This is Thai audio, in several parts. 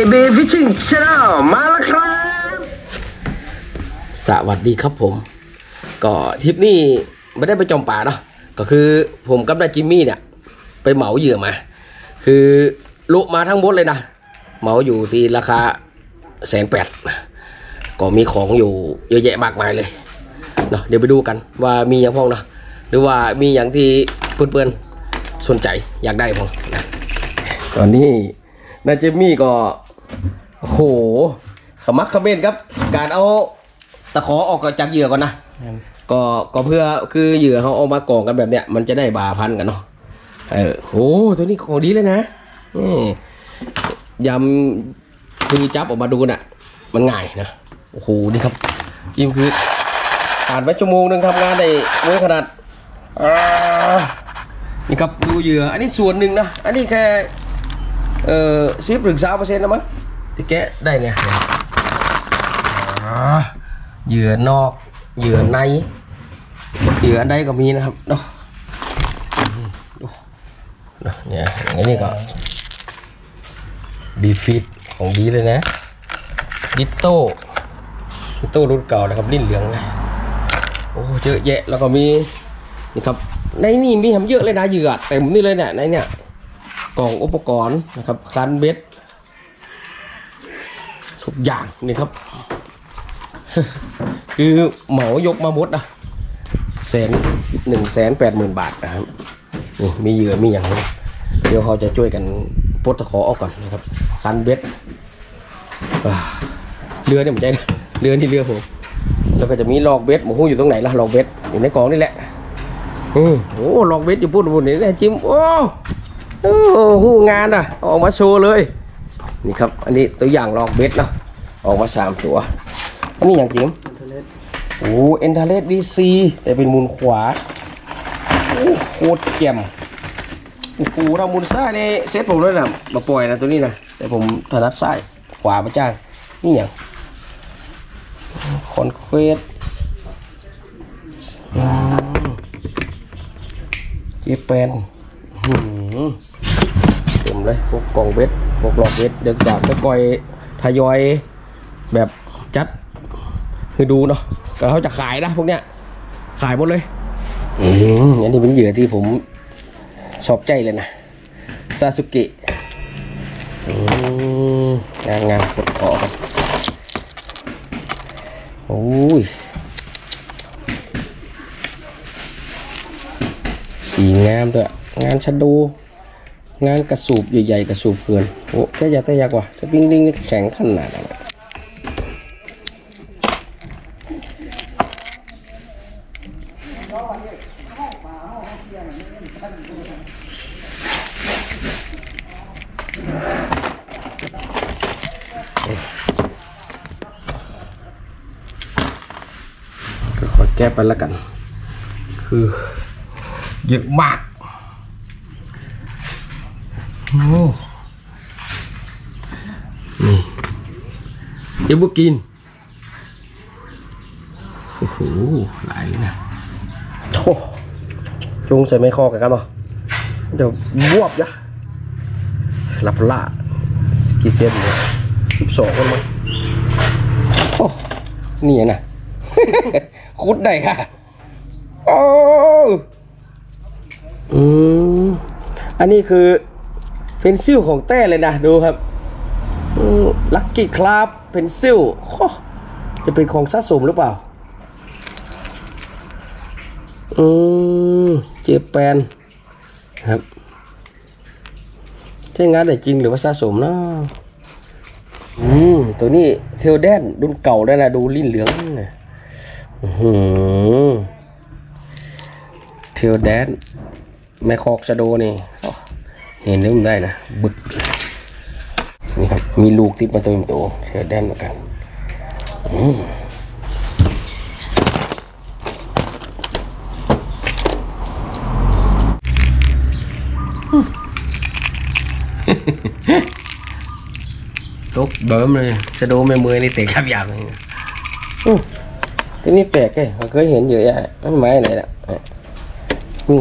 AB Fishing Channel มาแล้วครับ สวัสดีครับผม ก็ทริปนี้ไม่ได้ไปจมป่าเนาะก็คือผมกับนายจิมมี่เนี่ย ไปเหมาเหยื่อมา คือลุมาทั้งหมดเลยนะ เหมาอยู่ที่ราคาแสนแปดก็มีของอยู่เยอะแยะมากมายเลยเนาะเดี๋ยวไปดูกันว่ามีอย่างพ้องเนาะหรือว่ามีอย่างที่เพื่อนๆสนใจอยากได้พ้องนะตอนนี้นายจิมมี่ก็ โอ้โหขมักเขม้นครับ การเอาตะขอออกจากเหยื่อก่อนนะก็ก็เพื่อคือเหยื่อเขาเอามากองกันแบบเนี้ยมันจะได้บาพันกันเนาะเออโอ้ตัวนี้ของดีเลยนะนี่ยำคือจับออกมาดูน่ะ มันง่ายนะโอ้โหนี่ครับจิมคือผ่านไปชั่วโมงหนึ่งทำงานได้เมื่อขนาดอ่านี่ครับดูเหยื่อ อันนี้ส่วนหนึ่งนะ อันนี้แค่เอ่อสิบหรือสามเปอร์เซ็นต์นะมั้ง ที่แกะได้เนี่ยอ่าเหยื่อนอก เหยื่อใน เหยื่ออันใดก็มีนะครับเนาะอืมโอ้เนาะเนี่ยอย่างนี้ก็ดีฟิตของดีเลยนะดิโต้ดิโต้รุ่นเก่านะครับลิ้นเหลืองนะโอ้เยอะแยะแล้วก็มีนี่ครับในนี่มีทำเยอะเลยนะเหยื่อเต็มนี่เลยเนี่ยในเนี่ยกล่องอุปกรณ์นะครับคันเบ็ด ทุกอย่างนี่ครับ คือเหมายกมาหมดอะแสนหนึ่งแสนแปดหมื่นบาทนะครับนี่มีเหยื่อมีอย่างนี้เดี๋ยวเขาจะช่วยกันปลดตะขอออกก่อนนะครับคันเบ็ดเรือเนี่ยผมใจนะเรือนี่เรือผมแล้วก็จะมีลอกเบ็ดหมูหูอยู่ตรงไหนล่ะลอกเบ็ดอยู่ในกองนี่แหละอืมโอ้ลอกเบ็ดอยู่ปุ่นปุ่นนี่นะจิมโอ้โอ้หูงานอะ ออกมาโชว์เลย นี่ครับ อันนี้ตัวอย่างลอกเบ็ดเนาะออกมาสามตัว อันนี้อย่างจิมโอ้เอ็นทาเลสดีซีแต่เป็นมูลขวาโอ้โคตรเจ่มโอ้โหเรามูลซ้ายในเซตผมเลยนะมาปล่อยนะตัวนี้นะแต่ผมถนัดซ้ายขวาประจ้างนี่อย่างคอนเควสเจแปนหือเต็มเลยพวกกล่องเบ็ด พวกหลอดเบ็ดเดี๋ยวจากจะปล่อยทยอยแบบจัดคือดูเนาะก็เขาจะขายนะพวกเนี้ยขายหมดเลยอืมอันนี้เป็นเหยื่อที่ผมชอบใจเลยนะซาสุกะอืมงานงานกดคอกันโอ้ยสีงามตัวอะงานชัดดู งานกระสูบใหญ่ๆกระสูบเกินโอ้แค่ยากแค่ยากว่ะจะปิ้งดิ้งแข็งขนาดอะไรก็ขอแก้ไปแล้วกัน คือเยอะมาก นี่เดี๋ยวบุกิน โอ้โห หลายเลยนะโธ่จงใส่ไม่คอกันกันเนาะเดี๋ยวบวบยะหลับละกี่เซนเนี่ยสิบสองคนมั้งโอ้นี่นะคุดได้ค่ะ โอ้อืมอันนี้คือ เป็นซิลของแต้เลยนะดูครับลักกี้คลาบเป็นซิลจะเป็นของสะสมหรือเปล่าอืมเจแปนครับใช่งานได้จริงหรือว่าสะสมนะอืมตัวนี้เทลแดนรุ่นเก่าได้นะดูลิ้นเหลืองนะอื้อหือเทลแดนแม่คอกชะโดนี่ เห็นนึกได้นะบึกนี่ครับมีลูกติดมาตัวเป็นตัวเทลแดนเหมือนกันอืมตกเบิ่มเลยชะโดไม่มือนี่เตะขับยาวเลยอื้อตัวนี้แปลกเลยเคยเห็นเยอะแยะไม่ไม้ไหนละมี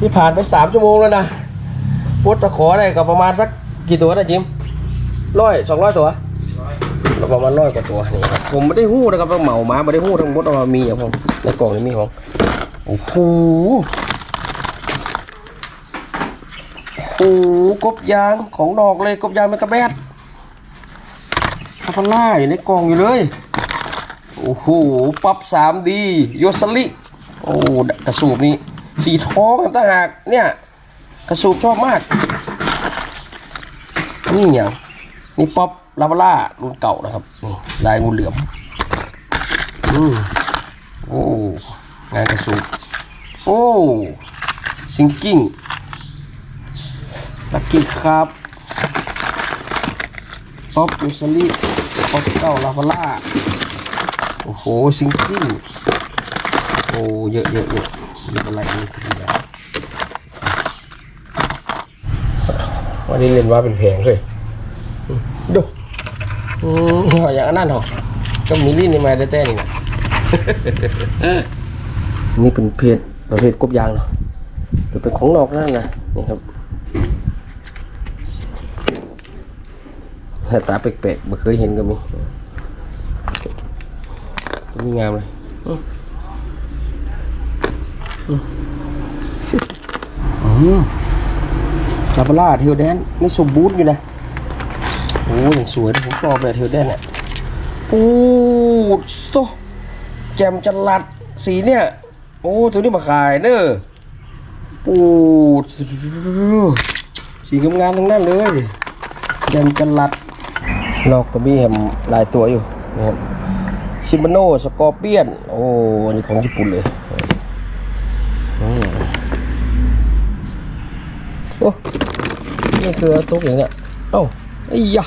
นี่ผ่านไปสามชั่วโมงแล้วนะปวดตะขอได้ก็ประมาณสักกี่ตัวนะจิมร้อยสองร้อยตัวประมาณร้อยกว่าตัวนี่ผมไม่ได้หู้นะครับเหมาหมาไม่ได้หู้ทั้งหมดเอามามีอย่างผมในกล่องนี้มีของโอ้โห กบยางของดอกเลยกบยางมันกระแบดคาพาล่าอยู่ในกล่องอยู่เลย โอ้โห ปั๊บสามดีโยสลิ โอ้กระสูบนี้ สีทองครับถ้าหากเนี่ย กระสูบชอบมาก นี่อย่างนี่ป๊อปลาบาร่ารุ่นเก่านะครับ นี่ลายงูเหลือมอืมโอ้ งานกระสูบโอ้ ซิงกิ้ง ลักกี้ครับป๊อปโยสลิป๊อปเก่าลาบาร่า โอ้โห ซิงกิ้งโอ้ เยอะเยอะเยอะเยอะอะไรนี่คืออะไรวันนี้เล่นว่าเป็นเพลงเลยดูอืมว่าอย่างนั้นเหรอก็มีลิ้นในมาได้แต่นี่นะนี่เป็นเพจประเภทกบยางเนาะแต่เป็นของนอกนั่นนะนี่ครับ หน้าตาแปลกๆไม่เคยเห็นก็มีนี่งามเลยอืมอืมอืมลาบาร่าเทลแดนนี่สมบูรณ์อยู่นะโอ้ยางสวยนะผมชอบแบบเทลแดนเนี่ยโอ้สโตแจมจันลัดสีเนี่ย โอ้ตัวนี้มาขายเนอะโอ้สีงามๆทั้งนั้นเลยแจมจันลัด นอกก็มีแฮมหลายตัวอยู่นะครับชิมโนสกอร์เปียน โอ้อันนี้ของญี่ปุ่นเลยอืมโอ้นี่คือตุ๊กอย่างเนี้ยเอ้าไอ้ยะ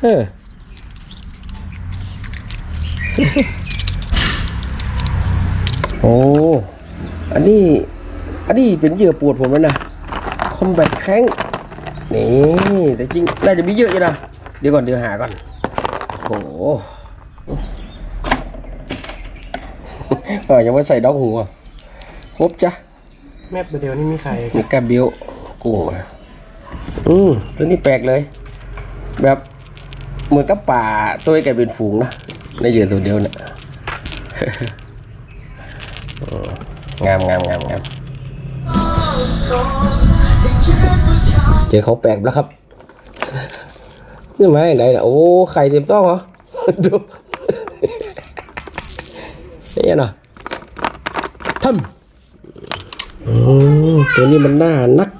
เฮ้อโอ้ อันนี้ อันนี้เป็นเหยื่อปวดผมแล้วนะ คอมแบทแข้ง นี่แต่จริงน่าจะมีเยอะอยู่นะ เดี๋ยวก่อนเดี๋ยวหาก่อนโอ้โหเออยังไม่ใส่ดอกหัวครบจ้ะแมปเดียวนี่มีใครมีกระเบียวกุ้งอะอืมตัวนี้แปลกเลย แบบเหมือนกับป่าตัวใหญ่เป็นฝูงนะในเหยื่อตัวเดียวเนี่ยอืมงามงามงามงามเจอเของแปลกแล้วครับนี่ไหมไหนนะโอ้ไข่เต็มต้องเหรอดูนี่นะทำอืมตัวนี้มันหน้านัก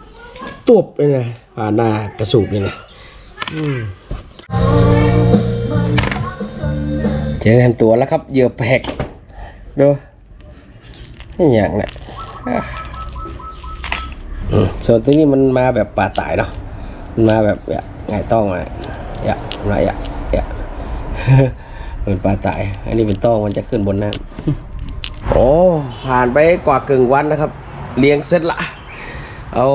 ตวบเลยนะผ่าหน้ากระสูบเลยนะเจอกันตัวแล้วครับเหยื่อแปลกดูนี่อย่างนี้ยอะ ส่วนตัวนี้มันมาแบบป่าตายเนาะมันมาแบบเนี่ยไงต้องมาอย่ามาอย่าอย่าเหมือนปลาตาย อันนี้เป็นต้องมันจะขึ้นบนน้ำโอ้ผ่านไปกว่ากึ่งวันนะครับ เลี้ยงเสร็จละ เอา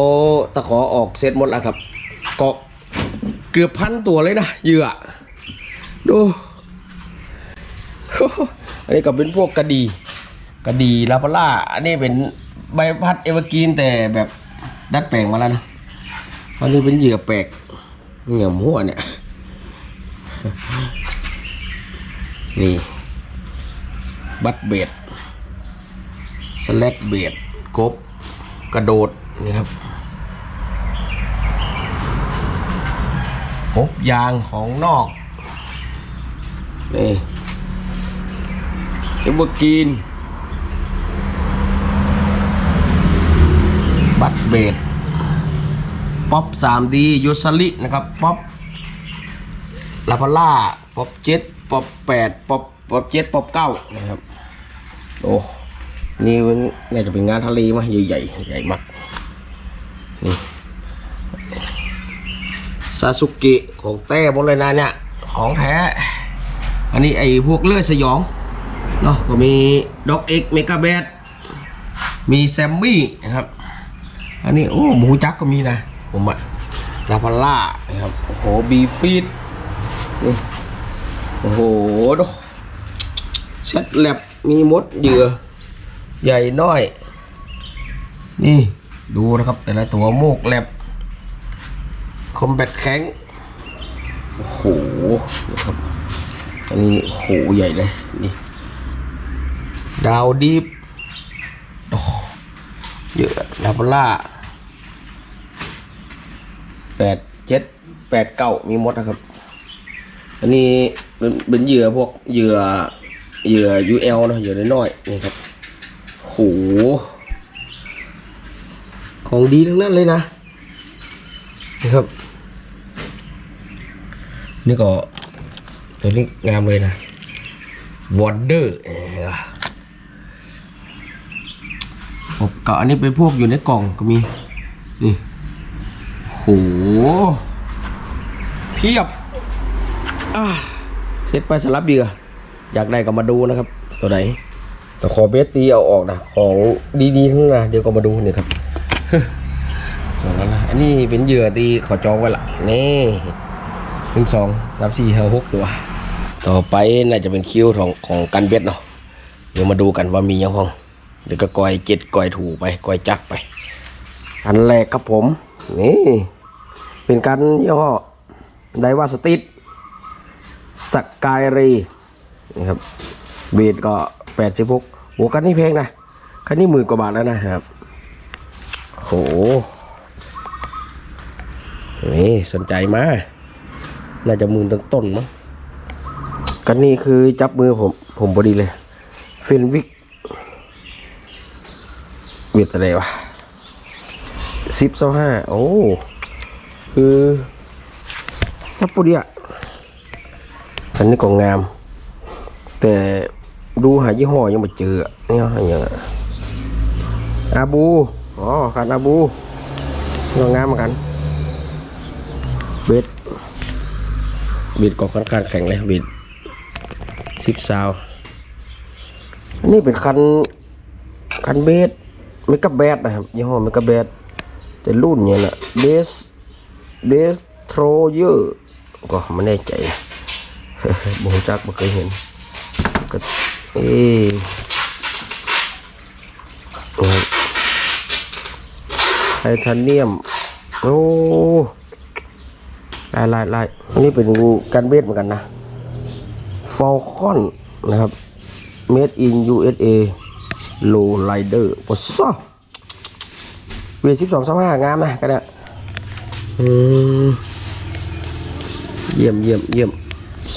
ตะขอออกเสร็จหมดแล้วครับเกาะเกือบพันตัวเลยนะเหยื่อดูอันนี้ก็เป็นพวกกระดี กระดีลาปาล่า อันนี้เป็นใบพัดเอเวอร์กรีนแต่แบบ ดัดแปลงมาแล้วนะอันนี้เป็นเหยื่อแปลกเหยื่อหัวเนี่ย นี่ บัตเบดสแลกเบดกบ กระโดดนี่ครับกบยางของนอก นี่เอเวอร์กรีน บัตเบดป๊อป 3D ยูซาลินะครับ ป๊อปลาพาล่า ป๊อปเจ็ดป๊อปแปดป๊อปป๊อปเจ็ดป๊อปเก้านะครับ โอ้นี่น่าจะเป็นงานทะเลมาใหญ่ๆใหญ่มากนี่ซาสุกะของแต้หมดเลยนะเนี่ย ของแท้ อันนี้ไอ้พวกเลือดสยองเนาะก็มีด็อกเอ็กเมกาแบดมีแซมมี่นะครับ อันนี้โอ้หมูจักก็มีนะ ผมอะลาพาล่านะครับโอ้โหบีฟีดนี่โอ้โหดูเช็ดแลบมีมดเหยื่อ ใหญ่น้อย นี่ดูนะครับ แต่ละตัวโมกแลบคอมแบทแข็งโอ้โหนะครับอันนี้โหใหญ่เลยนี่ ดาวดีฟ เยอะลาบล่าแปดเจ็ดแปดเก้ามีหมดนะครับ อันนี้เป็นเป็นเหยื่อพวกเหยื่อเหยื่อ UL นะเหยื่อน้อยๆนี่ครับโหของดีทั้งนั้นเลยนะนี่ครับ นี่ก็ตัวนี้งามเลยนะวอนเดอร์ ผมก็อันนี้เป็นพวกอยู่ในกล่องก็มี นี่โหเพียบอ่าเซ็ตไปสลับเหยื่ออยากได้ก็มาดูนะครับ ตัวไหนแต่ขอเบสตีเอาออกนะ ของดีๆทั้งนั้นนะเดี๋ยวก็มาดูนี่ครับตัวนั้นนะอันนี้เป็นเหยื่อตีขอจองไว้ละนี่หนึ่งสองสามสี่ห้าหกตัว ต่อไปน่าจะเป็นคิวของของกันเบ็ดเนาะเดี๋ยวมาดูกันว่ามียังห้อง เดี๋ยวก็กอยเจ็ดกอยถูไปกอยจักไป อันแรกครับผม นี่ เป็นการยี่ห้อไดว่าสติดสกายรีนะครับเบดก็แปดสิบหกโหคันนี้แพงนะคันนี้หมื่นกว่าบาทแล้วนะครับโหนี่สนใจมาน่าจะหมื่นต้นๆมั้งคันนี้คือจับมือผมผมพอดีเลยเฟนวิก เวียดอะไรวะสิบเศร้าห้าโอ้ คือจับปุดีอะอันนี้ก็งาม แต่ดูหายี่ห้อยังไม่เจอเนี่ยอะอย่างเงี้ยอาบู อ๋อคันอาบูก็งามเหมือนกันเบ็ดเบ็ดก็ค่อนข้างแข็งเลยเบ็ดสิบซาวอันนี้เป็นคันคันเบส เมกะแบดนะครับยี่ห้อเมกะแบดแต่รุ่นเนี่ยนะเดสเดสโทรเยอร์ก็ไม่แน่ใจบงจักบ่เคยเห็นก็เอไทเทเนียม โอ้ลายลายลายอันนี้เป็นการเบสเหมือนกันนะฟอลคอนนะครับ made in USA low rider ปสซเวียสิบสองสามห้างามนะกันเนี่ยเยี่ยมเยี่ยมเยี่ยม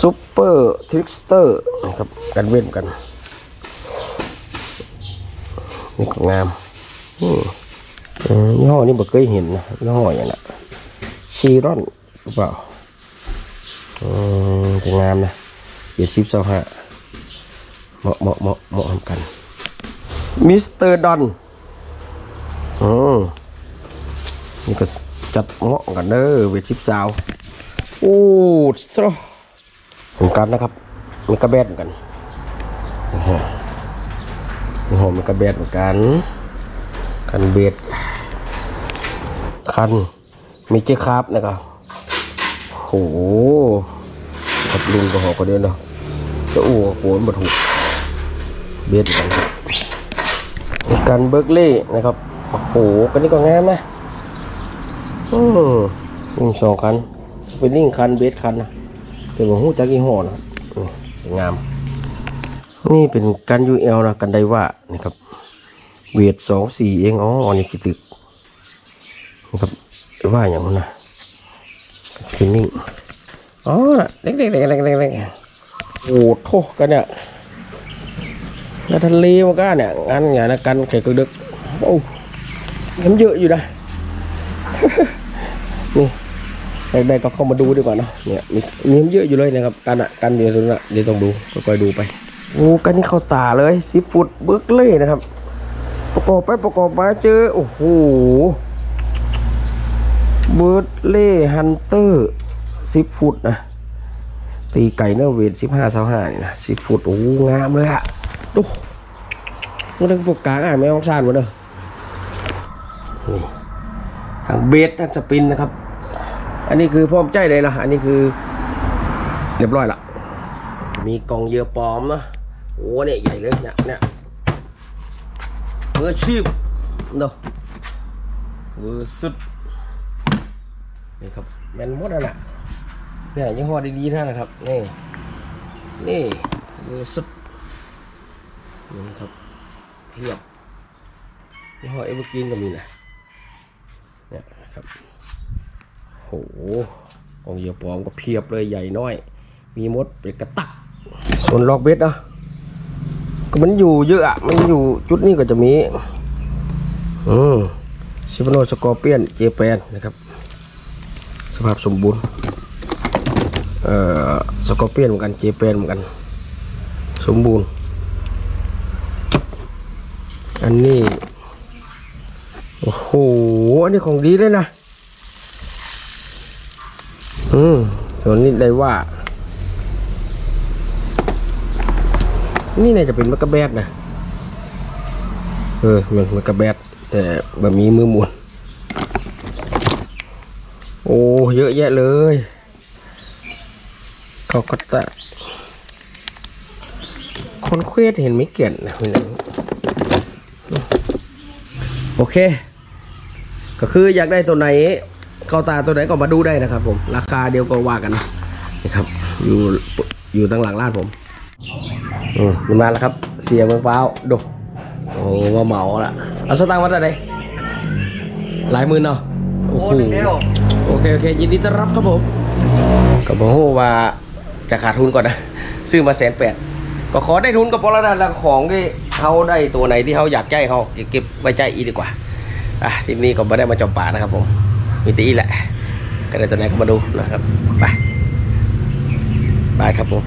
ซูเปอร์ทริกสเตอร์นะครับกันเว้นกัน นี่ก็งามยี่ห้อนี้บ่เคยเห็นนะยี่ห้ออย่างนั้นชีรอนหรือเปล่าอืมจะงามนะเจ็ดสิบสองห้าเหมาะเหมาะเหมาะเหมาะกัน มิสเตอร์ดอนอืมนี่ก็จัดเหมาะกันเด้อเวทิบสาว โอ้สโตรเหมือนกันนะครับมันกระแบดเหมือนกันโอ้โหโอ้โหมันกระแบดเหมือนกัน คันเบ็ดคันมีเจ้คราบนะครับโหกับลุงก็หอกคนเดียวเนาะจะอ้วกโหนมาถูกเบ็ดเหมือนกัน กันเบิร์กเล่นะครับ โอ้โหกันนี้ก็งามนะอืมสองคันสปนนิ่งคันเบสคันนะแต่ว่าหูจักยี่ห้อนะองาม นี่เป็นกันยูเอลนะกันไดว่านี่ครับเวทสองสี่เองอ๋ออันนี้คิดตึกนี่ครับว่าอย่างนั้นนะสปนนิ่งอ๋อเล็กๆเล็กๆๆๆโอ้โหกันเนี่ย แล้วทะเลมันก็เนี่ยงานอย่างนะกันแขกกระดึกโอ้น้ำเยอะอยู่นะนี่ใครๆก็เข้ามาดูดีกว่าเนอะเนี่ยมีมีเยอะอยู่เลยนะครับกันอะกันเดี๋ยวนั้นเดี๋ยวต้องดูค่อยๆดูไปโอ้กันนี่เข้าตาเลยสิฟุตเบิกเล่นะครับ ประกอบไปประกอบมาเจอโอ้โหเบิร์ดเล่ฮันเตอร์สิฟุตนะตีไก่เนอร์เวทสิบห้าสาห้านี่นะสิฟุตโอ้งามเลยอะ ดูมันเป็นพวกกลางอะไม่ต้องซ่านหมดเลยนี่ทางเบสทางสปินนะครับ อันนี้คือพร้อมใจเลยนะอันนี้คือ เรียบร้อยละมีกล่องเหยื่อปลอมนะโอ้เนี่ยใหญ่เลยเนี่ยเนี่ยมืออาชีพเนาะมือสุดนี่ครับแมนหมดแล้วน่ะเนี่ยยี่ห้อดีๆท่านนะครับนี่นี่มือสุด นี่ครับเพียบยี่ห้อเอเวอร์กรีนก็มีนะเนี่ยครับโหกองเหยื่อปลอมก็เพียบเลยใหญ่น้อย มีมดเป็นกระตัก ส่วนล็อกเบ็ดเนาะก็มันอยู่เยอะอะมันอยู่จุดนี้ก็จะมี อืมชิปโนสกอร์เปียนเจแปนนะครับ สภาพสมบูรณ์ เอ่อ สกอร์เปียนเหมือนกัน เจแปนเหมือนกัน สมบูรณ์ อันนี้ โอ้โห อันนี้ของดีเลยนะ อืมส่วนนี้ได้ว่า นี่น่าจะเป็นมักะแบดนะ เออมันมักะแบด แต่แบบมีมือหมุน โอ้ เยอะแยะเลยเขาก็จะคนเควสเห็นไม่เกี่ยนนะพี่น้อง โอเค ก็คืออยากได้ตัวไหนเข้าตาตัวไหนก็มาดูได้นะครับผมราคาเดียวก็ว่ากันนะครับ อยู่อยู่ตั้งหลังร้านผมอืมมันมาแล้วครับ เสียเมืองเปล่าดูโอ้ว่าเหมาละเอาสตางค์วัดอะไรหลายหมื่นเนาะโอ้โหโอเคโอเคยินดีต้อนรับครับผมก็บอกว่าจะขาดทุนก่อนนะ ซื้อมาแสนแปดก็ขอได้ทุนก็พอแล้วนะแล้วของที่ เขาได้ตัวไหนที่เขาอยากใจเขาเก็บไว้ใจอีดีกว่าอะทีนี้ก็ไม่ได้มาจมป่านะครับผมมีตีแหละก็ได้ตัวไหนก็มาดูนะครับไปไปครับผม